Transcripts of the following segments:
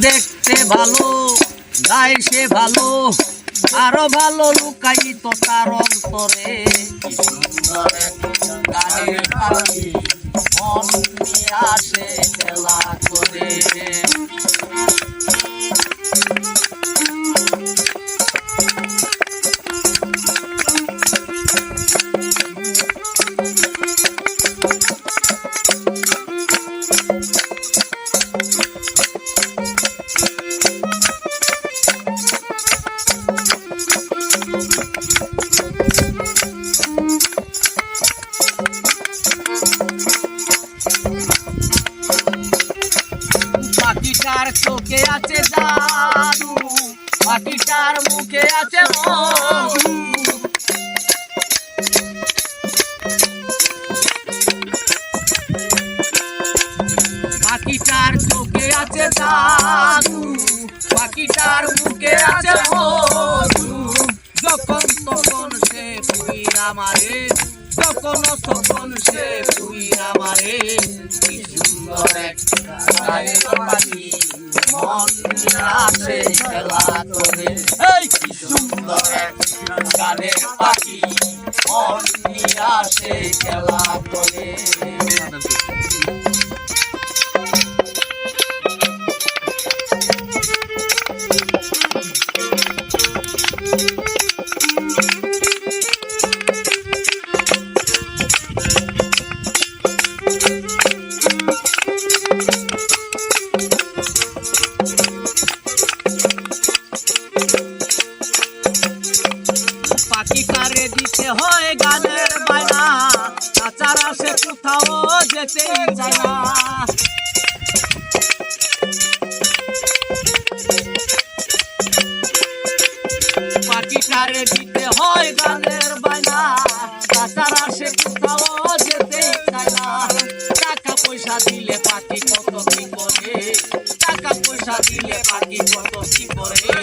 দেখতে ভালো গাই সে ভালো, আরও ভালো লুকাই তো তার অন্তরে। মন নিয়ে আসে খেলা করে। পাখিটার চোখে আছে জাদু, পাখিটার মুখে আছে পাখিটার চোখে আছে জাদু, পাখিটার মুখে আছে যখন তখন সে তুই আমারে যখন তখন সে তুই আমারে সুন্দর একটা মন আছে খেলা করে। এই কি সুন্দর গানের পাখি। মন আসে খেলা করে। যেতে চায় না দিতে হয় গানের বায়না তাছাড়া সে দিলে পাখি কত কি করে টাকা পয়সা দিলে পাখি কত কি করে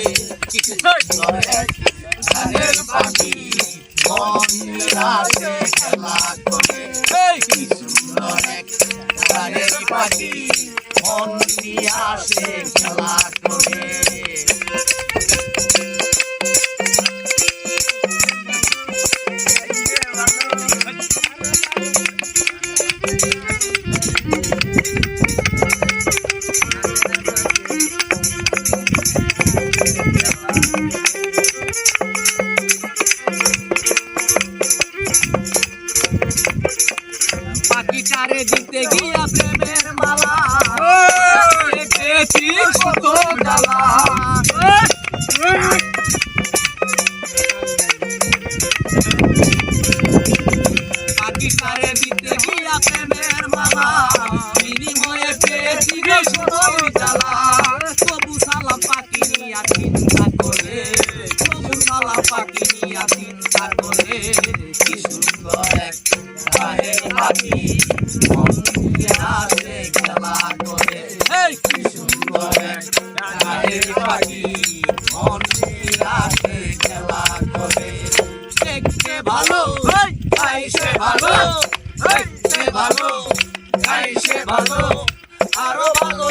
পাখি মন নিরাশে খেলা করে। পাখিটারে দিতে গিয়া প্রেমের দিতে গিয়া প্রেমের মালা। বিনিময়ে পেয়েছি কত জ্বালা। তবু সালাম পাখি নিয়া চিন্তা করে। তবু সালাম পাখি নিয়া চিন্তা করে। কি সুন্দর এক পাখি আসে খেলা করে। কি সুন্দর এক পাখি মন আসে খেলা করে। দেখতে ভালো। ভালো ভালো আরও ভালো